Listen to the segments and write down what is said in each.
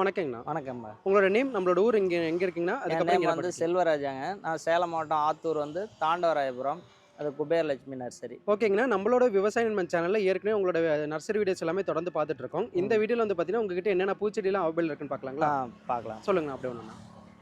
வணக்கங்கண்ணா. வணக்கம்மா. உங்களோட நேம் நம்மளோட ஊர் இங்கே எங்கே இருக்கீங்கன்னா அதுக்கப்புறம் வந்து. செல்வராஜாங்க. நான் சேலம் மாவட்டம் ஆத்தூர் வந்து தாண்டவராயபுரம். அது குபேரலட்சுமி நர்சரி. ஓகேங்கண்ணா நம்மளோட விவசாய நண்பன் சேனலில் ஏற்கனவே உங்களோட நர்சரி வீடியோஸ் எல்லாமே தொடர்ந்து பார்த்துட்டு இருக்கோம் இந்த வீடியோவில் வந்து பார்த்தீங்கன்னா உங்ககிட்ட என்னென்ன பூச்செடிலாம் அவைபிள் இருக்குன்னு பார்க்கலாங்களா பார்க்கலாம் சொல்லுங்க அப்படியே ஒன்றுண்ணா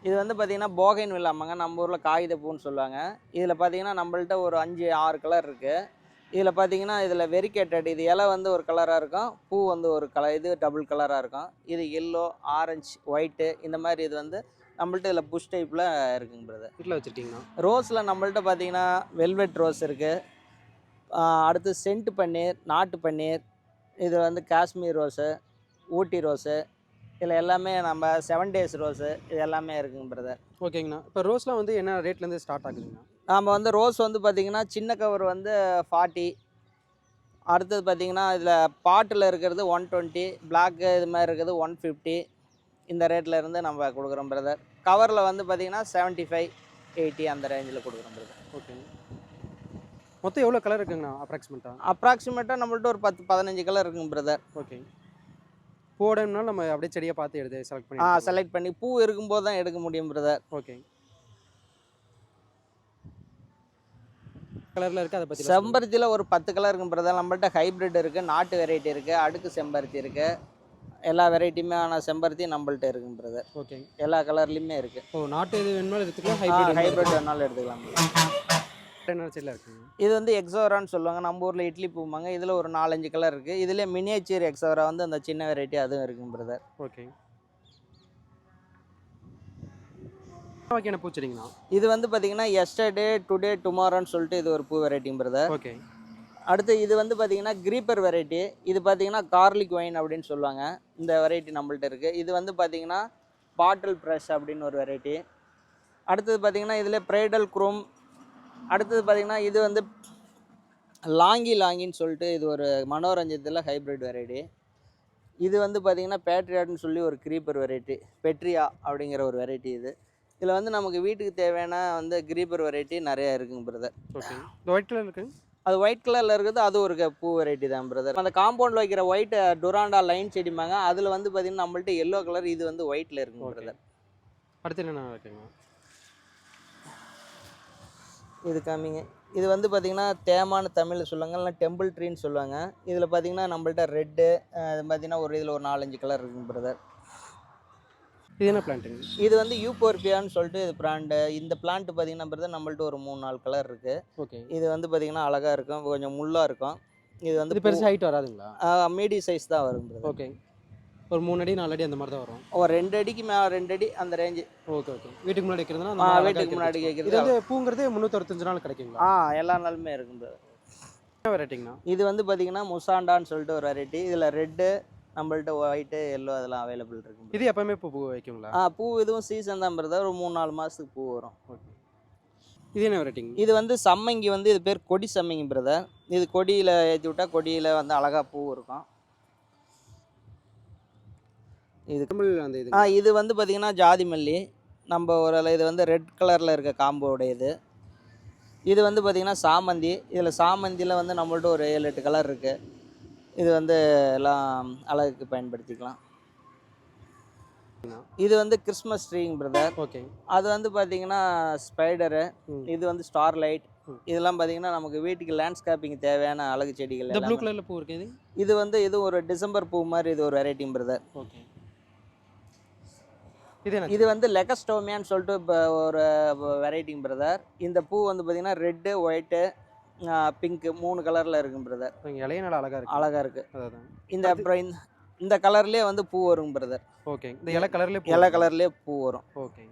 இது வந்து பார்த்தீங்கன்னா போகைன் வில்லாமங்க நம்ம ஊரில் காகித பூன்னு சொல்லுவாங்க. இதில் பார்த்தீங்கன்னா நம்மள்ட்ட ஒரு அஞ்சு ஆறு கலர் இருக்குது இதில் பார்த்தீங்கன்னா இதில் வெரிகேட்டட் இது இலை வந்து ஒரு கலராக இருக்கும் பூ வந்து ஒரு கலர் இது டபுள் கலராக இருக்கும். இது எல்லோ ஆரஞ்சு ஒயிட்டு இந்த மாதிரி இது வந்து நம்மள்ட்ட இதில் புஷ் டைப்பில் இருக்குங்க பிரதர் வீட்டில் வச்சுருக்கீங்கண்ணா ரோஸில் நம்மள்ட்ட பார்த்தீங்கன்னா வெல்வெட் ரோஸ் இருக்குது அடுத்து சென்ட் பன்னீர் நாட்டு பன்னீர் இது வந்து காஷ்மீர் ரோஸு ஊட்டி ரோஸு இதில் எல்லாமே நம்ம செவன் டேஸ் ரோஸு இது எல்லாமே இருக்குங்க பிரதர் ஓகேங்கண்ணா. இப்போ ரோஸ்லாம் வந்து என்ன ரேட்லேருந்து ஸ்டார்ட் ஆகுதுங்கண்ணா? நம்ம வந்து ரோஸ் வந்து பார்த்திங்கன்னா சின்ன கவர் வந்து ஃபார்ட்டி. அடுத்தது பார்த்திங்கன்னா இதில் பாட்டில் இருக்கிறது ஒன் டுவெண்ட்டி பிளாக்கு இது மாதிரி இருக்கிறது ஒன் ஃபிஃப்டி. இந்த ரேட்டில் இருந்து நம்ம கொடுக்குறோம் பிரதர் கவரில் வந்து பார்த்திங்கன்னா செவன்ட்டி ஃபைவ் எயிட்டி அந்த ரேஞ்சில் கொடுக்குறோம் பிரதர் ஓகே மொத்தம் எவ்வளோ கலர் இருக்குங்கண்ணா அப்ராக்சிமேட்டாக அப்ராக்சிமேட்டாக நம்மள்ட்ட ஒரு பத்து பதினஞ்சு கலர் இருக்குங்க பிரதர் ஓகே போடணும்னா நம்ம அப்படியே செடியை பார்த்து எடுத்து செலக்ட் பண்ணி ஆ. செலக்ட் பண்ணி பூ இருக்கும்போது தான் எடுக்க முடியும் பிரதர் ஓகே கலரில் இருக்குது அதை பற்றி செம்பருத்தியில் ஒரு பத்து கலர் இருக்கும் பிரதர் நம்மள்ட்ட ஹைப்ரிட் இருக்குது நாட்டு வெரைட்டி இருக்குது அடுக்கு செம்பருத்தி இருக்குது எல்லா வெரைட்டியுமே ஆன செம்பருத்தி நம்மள்ட்ட இருக்குங்க பிரதர் ஓகே எல்லா கலர்லேயுமே இருக்குது ஓ நாட்டு இது வேணுமாலும் எடுத்துக்கலாம் ஹைப்ரிட் ஹைப்ரிட் வேணாலும் எடுத்துக்கலாம். இது வந்து எக்ஸோரான்னு சொல்லுவாங்க. நம்ம ஊரில் இட்லி பூமாங்க. இதில் ஒரு நாலஞ்சு கலர் இருக்குது இதில் மினியேச்சர் எக்ஸோரா வந்து அந்த சின்ன வெரைட்டி அதுவும் இருக்குங்க பிரதர் ஓகே வகையான பூச்செடிங்கண்ணா இது வந்து பார்த்தீங்கன்னா எஸ்டர்டே டுடே டுமாரோன்னு சொல்லிட்டு இது ஒரு பூ வெரைட்டிங்க பிரதர் ஓகே அடுத்து இது வந்து பார்த்தீங்கன்னா கிரீப்பர் வெரைட்டி இது பார்த்தீங்கன்னா கார்லிக் ஒயின் அப்படின்னு சொல்லுவாங்க. இந்த வெரைட்டி நம்மள்ட்ட இருக்குது இது வந்து பார்த்தீங்கன்னா பாட்டில் ப்ரெஷ் அப்படின்னு ஒரு வெரைட்டி அடுத்தது பார்த்தீங்கன்னா இதில் ப்ரைடல் குரோம் அடுத்தது பார்த்தீங்கன்னா இது வந்து லாங்கி லாங்கின்னு சொல்லிட்டு இது ஒரு மனோரஞ்சத்தில் ஹைப்ரிட் வெரைட்டி இது வந்து பார்த்தீங்கன்னா பேட்ரியாட்னு சொல்லி ஒரு க்ரீப்பர் வெரைட்டி பெட்ரியா அப்படிங்கிற ஒரு வெரைட்டி இது. இதில் வந்து நமக்கு வீட்டுக்கு தேவையான வந்து க்ரீப்பர் வெரைட்டி நிறையா இருக்குங்க பிரதர் ஓகே இந்த ஒயிட் கலர் இருக்குங்க அது ஒயிட் கலரில் இருக்குது அது ஒரு பூ வெரைட்டி தான் பிரதர் அந்த காம்பவுண்டில் வைக்கிற ஒயிட் டொராண்டா லைன் செடிமாங்க அதில் வந்து பார்த்தீங்கன்னா நம்மள்ட்ட எல்லோ கலர் இது வந்து ஒயிட்டில் இருக்குங்க பிரதர் அடுத்து என்னென்ன இருக்குங்க இது காமிங்க. இது வந்து பார்த்தீங்கன்னா தேமான்னு தமிழில் சொல்லுவாங்க இல்லைனா டெம்பிள் ட்ரீன்னு சொல்லுவாங்க. இதில் பார்த்தீங்கன்னா நம்மள்ட்ட ரெட்டு இது பார்த்தீங்கன்னா ஒரு இதில் ஒரு நாலஞ்சு கலர் இருக்குங்க பிரதர் இது என்ன பிளான்ட்டுங்க இது வந்து யூபோர்பியான்னு சொல்லிட்டு இது பிளான்ட்டு இந்த பிளான்ட் பார்த்தீங்கன்னா பிரதர் நம்மள்ட்ட ஒரு மூணு நாலு கலர் இருக்குது ஓகே இது வந்து பார்த்தீங்கன்னா அழகாக இருக்கும் கொஞ்சம் முள்ளாக இருக்கும். இது வந்து பெருசு ஹைட் வராதுங்களா? மீடி சைஸ் தான் வரும் ஓகே ஒரு மூணு அடி நாலு அடி அந்த மாதிரி தான் வரும். ஒரு ரெண்டு அடிக்கு மே ரெண்டு அடி அந்த ரேஞ்சு ஓகே ஓகே வீட்டுக்கு முன்னாடி வைக்கிறதுனா அழகா வீட்டுக்கு முன்னாடி வைக்கிறது. இது வந்து பூங்கிறது முந்நூற்றஞ்சு நாள் கிடைக்குங்களா? ஆ எல்லா நாளுமே. என்ன வெரைட்டிங்கண்ணா இது வந்து பார்த்தீங்கன்னா முசாண்டான்னு சொல்லிட்டு ஒரு வெரைட்டி இதில் ரெட்டு நம்மள்ட்ட ஒயிட்டு எல்லோ அதெல்லாம் அவைலபிள் இருக்கும். இது எப்பவுமே பூ பூ வைக்குங்களா? ஆ பூ இதுவும் சீசன் தான் பிரதர் ஒரு மூணு நாலு மாதத்துக்கு பூ வரும். ஓகே இது என்ன இது வந்து சம்மங்கி வந்து இது பேர் கொடி சம்மங்கி பிரதர் இது கொடியில் ஏற்றி விட்டா கொடியில் வந்து அழகாக பூ இருக்கும். இது தமிழ் அந்த இது. ஆ இது வந்து பார்த்திங்கன்னா ஜாதி மல்லி. நம்ம ஒரு இது வந்து ரெட் கலரில் இருக்க காம்போடையது இது. வந்து பார்த்திங்கன்னா சாமந்தி. இதில் சாமந்தியில் வந்து நம்மள்ட்ட ஒரு ஏழு எட்டு கலர் இருக்குது இது வந்து எல்லாம் அழகுக்கு பயன்படுத்திக்கலாம். இது வந்து கிறிஸ்மஸ் ட்ரீங் பிரதர். ஓகே. அது வந்து பார்த்திங்கன்னா ஸ்பைடரு. இது வந்து ஸ்டார் லைட். இதெல்லாம் பார்த்திங்கன்னா நமக்கு வீட்டுக்கு லேண்ட்ஸ்கேப்பிங் தேவையான அழகு செடிகள் இந்த ப்ளூ. கலர்ல பூ இருக்கு இது? வந்து இது ஒரு டிசம்பர் பூ மாதிரி இது ஒரு வெரைட்டி பிரதர். ஓகே. இது இது வந்து லெகஸ்டோமியான்னு சொல்லிட்டு இப்போ ஒரு வெரைட்டிங் பிரதர். இந்த பூ வந்து பார்த்தீங்கன்னா ரெட்டு ஒயிட்டு பிங்க்கு மூணு கலரில் இருக்கும் பிரதர் இலைய நல்லா அழகா இருக்கு. அழகாக இருக்குது அதான் இந்த அப்புறம் இந்த இந்த கலர்லேயே வந்து பூ வரும் பிரதர் ஓகே இந்த இலை கலர்ல எல்லா கலர்லேயே பூ வரும். ஓகே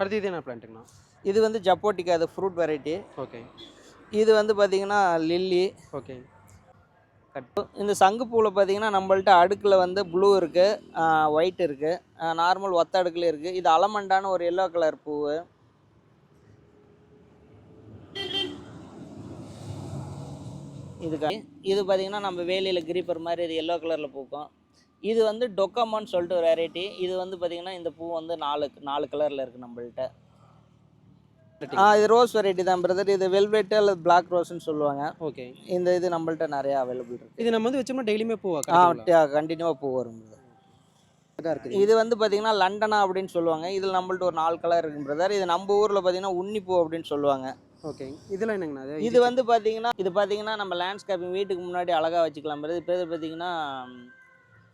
அடுத்து இது என்ன பிளான்ட்டுங்கண்ணா இது வந்து ஜப்போட்டிக்கா அது ஃப்ரூட் வெரைட்டி ஓகே இது வந்து பார்த்தீங்கன்னா லில்லி ஓகே இந்த சங்குப்பூவில் பார்த்தீங்கன்னா நம்மள்ட்ட அடுக்கில் வந்து ப்ளூ இருக்குது ஒயிட் இருக்குது நார்மல் ஒத்த அடுக்கில் இருக்குது இது அலமண்டான ஒரு எல்லோ கலர் பூவு. இது க- இது பார்த்தீங்கன்னா நம்ம வேலியில் கிரீப்பர் மாதிரி இது எல்லோ கலரில் பூக்கும். இது வந்து டொக்கமான்னு சொல்லிட்டு ஒரு வெரைட்டி இது வந்து பார்த்தீங்கன்னா இந்த பூ வந்து நாலு நாலு கலரில் இருக்குது நம்மள்ட்ட. ஆ இது ரோஸ் வெரைட்டி தான் பிரதர் இது வெல்வெட்டு அல்லது பிளாக் ரோஸ்ன்னு சொல்லுவாங்க. ஓகே இந்த இது நம்மள்ட்ட நிறைய அவைலபிள் இருக்குது இது நம்ம வந்து வச்சோம்னா டெய்லியுமே பூவா ஆ? கண்டினியூவாக பூ வரும் இது வந்து பார்த்தீங்கன்னா லண்டனா அப்படின்னு சொல்லுவாங்க. இதில் நம்மள்ட்ட ஒரு நாலு கலர் இருக்கு பிரதர் இது நம்ம ஊரில் பார்த்தீங்கன்னா உன்னிப்பூ அப்படின்னு சொல்லுவாங்க. ஓகேங்க இதெல்லாம் என்னங்கண்ணா? இது வந்து பார்த்தீங்கன்னா இது பார்த்தீங்கன்னா நம்ம லேண்ட்ஸ்கேப்பிங் வீட்டுக்கு முன்னாடி அழகாக வச்சுக்கலாம். பிரதர் பேர் பார்த்தீங்கன்னா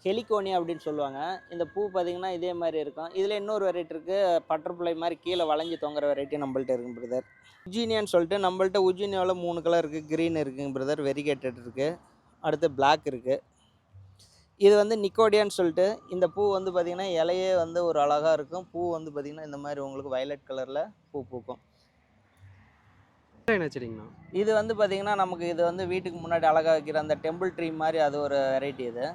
ஹெலிகோனியா அப்படின்னு சொல்லுவாங்க. இந்த பூ பார்த்தீங்கன்னா இதே மாதிரி இருக்கும். இதில் இன்னொரு வெரைட்டி இருக்குது பட்டர்ஃப்ளை மாதிரி கீழே வளைஞ்சு தொங்குற வெரைட்டி நம்மள்ட்ட இருக்குங்க பிரதர் உஜீனியான்னு சொல்லிட்டு நம்மள்ட்ட உஜீனியாவில் மூணு கலர் இருக்குது க்ரீன் இருக்குங்க பிரதர் வெரிகேட்டட் இருக்குது அடுத்து பிளாக் இருக்குது இது வந்து நிக்கோடியான்னு சொல்லிட்டு இந்த பூ வந்து பார்த்திங்கன்னா இலையே வந்து ஒரு அழகாக இருக்கும். பூ வந்து பார்த்திங்கன்னா இந்த மாதிரி உங்களுக்கு வயலட் கலரில் பூ பூக்கும். என்ன செடிங்கண்ணா இது வந்து பார்த்திங்கன்னா நமக்கு இது வந்து வீட்டுக்கு முன்னாடி அழகாக வைக்கிற அந்த டெம்பிள் ட்ரீ மாதிரி அது ஒரு வெரைட்டி இது.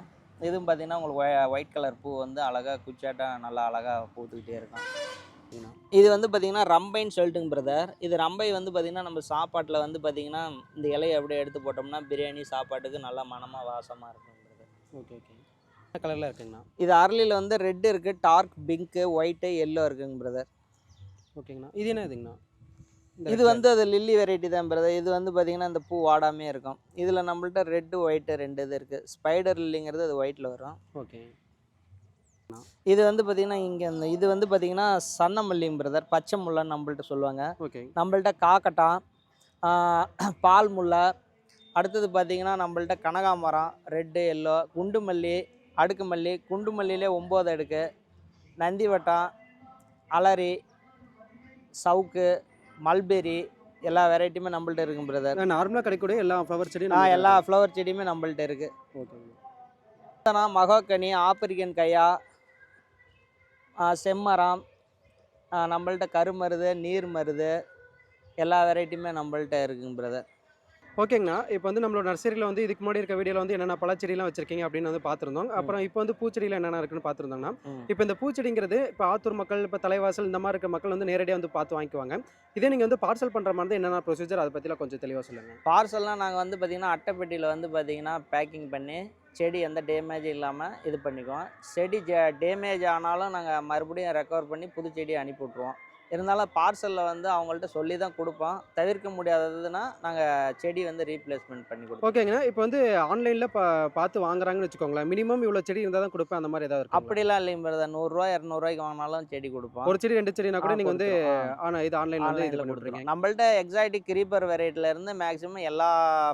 இதுவும் பார்த்திங்கன்னா உங்களுக்கு ஒயிட் கலர் பூ வந்து அழகாக குச்சாட்டம் நல்லா அழகாக பூத்துக்கிட்டே இருக்கும். இது வந்து பார்த்திங்கன்னா ரம்பைன்னு சொல்லிட்டுங்க பிரதர் இது ரம்பை வந்து பார்த்திங்கன்னா நம்ம சாப்பாட்டில் வந்து பார்த்திங்கன்னா இந்த இலையை அப்படியே எடுத்து போட்டோம்னா பிரியாணி சாப்பாட்டுக்கு நல்லா மணமாக வாசமாக இருக்கும் பிரதர் ஓகே ஓகே என்ன கலரில் இருக்குங்கண்ணா? இது அரளியில் வந்து ரெட் இருக்குது டார்க் பிங்க்கு ஒயிட்டு எல்லோ இருக்குங்க பிரதர் ஓகேங்கண்ணா இது என்ன இதுங்கண்ணா இது வந்து அது லில்லி வெரைட்டி தான் பிரதர் இது வந்து பார்த்திங்கன்னா இந்த பூ வாடாமே இருக்கும். இதில் நம்மள்ட்ட ரெட்டு ஒயிட்டு ரெண்டு இது இருக்குது ஸ்பைடர் லில்லிங்கிறது அது ஒயிட்டில் வரும். ஓகே இது வந்து பார்த்திங்கன்னா இங்கே இந்த இது வந்து பார்த்திங்கன்னா சன்னமல்லிங் பிரதர் பச்சை முல்லைன்னு நம்மள்ட்ட சொல்லுவாங்க. ஓகே நம்மள்ட்ட காக்கட்டான் பால் முல்லை. அடுத்தது பார்த்திங்கன்னா நம்மள்ட்ட கனகாமரம் ரெட்டு எல்லோ குண்டு மல்லி அடுக்கு மல்லி குண்டு மல்லியிலே ஒம்பது அடுக்கு. நந்தி வட்டம் அலரி சவுக்கு மல்பெரி எல்லா வெரைட்டியுமே நம்மள்ட்ட இருக்குங்க பிரதர் நார்மலாக கிடைக்கக்கூடிய எல்லா ஃப்ளவர் செடியும் ஆ எல்லா ஃப்ளவர் செடியுமே நம்மள்ட்ட இருக்குது மொத்தனா மகாக்கனி ஆப்பிரிக்கன் கையா செம்மரம் நம்மள்ட்ட கருமருது நீர் மருது எல்லா வெரைட்டியுமே நம்மள்ட்ட இருக்குங்க பிரதர் ஓகேங்கண்ணா. இப்போ வந்து நம்மளோட நர்சரியில் வந்து இதுக்கு முன்னாடி இருக்க வீடியோவில் வந்து என்னென்ன பழச்செடிலாம் வச்சிருக்கீங்க அப்படின்னு வந்து பார்த்துருந்தோம் அப்புறம் இப்போ வந்து பூச்செடியில் என்னென்ன இருக்குன்னு பார்த்துருந்தோம்னா இப்போ இந்த பூச்செடிங்கிறது இப்போ ஆத்தூர் மக்கள் இப்போ தலைவாசல் இந்த மாதிரி இருக்க மக்கள் வந்து நேரடியாக வந்து பார்த்து வாங்கிக்குவாங்க. இதே நீங்கள் வந்து பார்சல் பண்ணுற மாதிரி என்னென்ன ப்ரொசீஜர் அதை பற்றிலாம் கொஞ்சம் தெளிவாக சொல்லுங்கள் பார்சல்லாம் நாங்கள் வந்து பார்த்திங்கன்னா அட்டைப்பெட்டியில் வந்து பார்த்திங்கன்னா பேக்கிங் பண்ணி செடி எந்த டேமேஜ் இல்லாமல் இது பண்ணிக்குவோம். செடி டேமேஜ் ஆனாலும் நாங்கள் மறுபடியும் ரெக்கவர் பண்ணி புது செடி அனுப்பி விட்ருவோம் இருந்தாலும் பார்சலில் வந்து அவங்கள்ட்ட சொல்லி தான் கொடுப்போம். தவிர்க்க முடியாததுன்னா நாங்கள் செடி வந்து ரீப்ளேஸ்மெண்ட் பண்ணி கொடுப்போம். ஓகேங்கண்ணா. இப்போ வந்து ஆன்லைனில் பா பார்த்து வாங்குறாங்கன்னு வச்சுக்கோங்களேன். மினிமம் இவ்வளோ செடி இருந்தால் தான் கொடுப்பேன். அந்த மாதிரி ஏதாவது இருக்கு அப்படிலாம் இல்லைங்க பிரதர் நூறுரூவா இரநூறுவாய்க்கு வாங்கினாலும் செடி கொடுப்போம். ஒரு செடி ரெண்டு செடினா கூட நீங்கள் வந்து. ஆனால் இது ஆன்லைனில் வந்து இது ஆன்லைனில் பண்ணி கொடுத்துருவோம். விட்ருங்க நம்மள்ட்ட எக்ஸாட்டிக் கிரீப்பர் வெரைட்டில இருந்து மேக்ஸிமம் எல்லா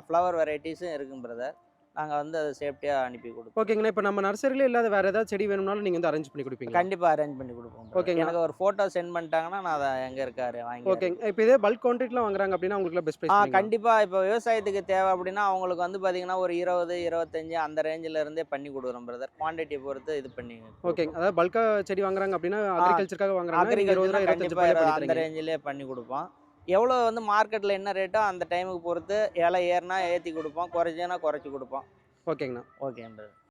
ஃப்ளவர் வெரைட்டிஸும் இருக்குங்க பிரதர் நாங்கள் வந்து அதை சேஃப்டியாக அனுப்பி கொடுப்போம். ஓகேங்கண்ணா இப்போ நம்ம நர்சரியில் இல்லாத வேறு ஏதாவது செடி வேணும்னாலும் நீங்கள் வந்து அரேஞ்ச் பண்ணி கொடுப்பீங்க கண்டிப்பாக அரேஞ்ச் பண்ணி கொடுப்போம். ஓகேங்க. எனக்கு ஒரு ஃபோட்டோ சென்ட் பண்ணிட்டாங்கன்னா நான் அதை எங்கே இருக்காரு வாங்கி ஓகேங்க. இப்போ இதே பல்க் குவான்டிட்டியில் வாங்குறாங்க அப்படின்னா உங்களுக்கு பெஸ்ட் ஆ கண்டிப்பாக இப்போ விவசாயத்துக்கு தேவை அப்படின்னா அவங்களுக்கு வந்து பார்த்தீங்கன்னா ஒரு இருபது இருபத்தஞ்சு அந்த ரேஞ்சில் இருந்தே பண்ணி கொடுக்குறோம் பிரதர் குவான்டிட்டியை பொறுத்து இது பண்ணி ஓகேங்க. அதாவது பல்காக செடி வாங்குறாங்க அப்படின்னா அக்ரிகல்ச்சருக்காக வாங்குறாங்க இருபது ரூபா இருபத்தஞ்சு அந்த ரேஞ்சிலே பண்ணி கொடுப்போம். எவ்வளோ வந்து மார்க்கெட்டில் என்ன ரேட்டோ அந்த டைமுக்கு பொறுத்து இலை ஏறினா ஏற்றி கொடுப்போம் குறைஞ்சேனா குறைச்சி கொடுப்போம். ஓகேங்கண்ணா. Okay brother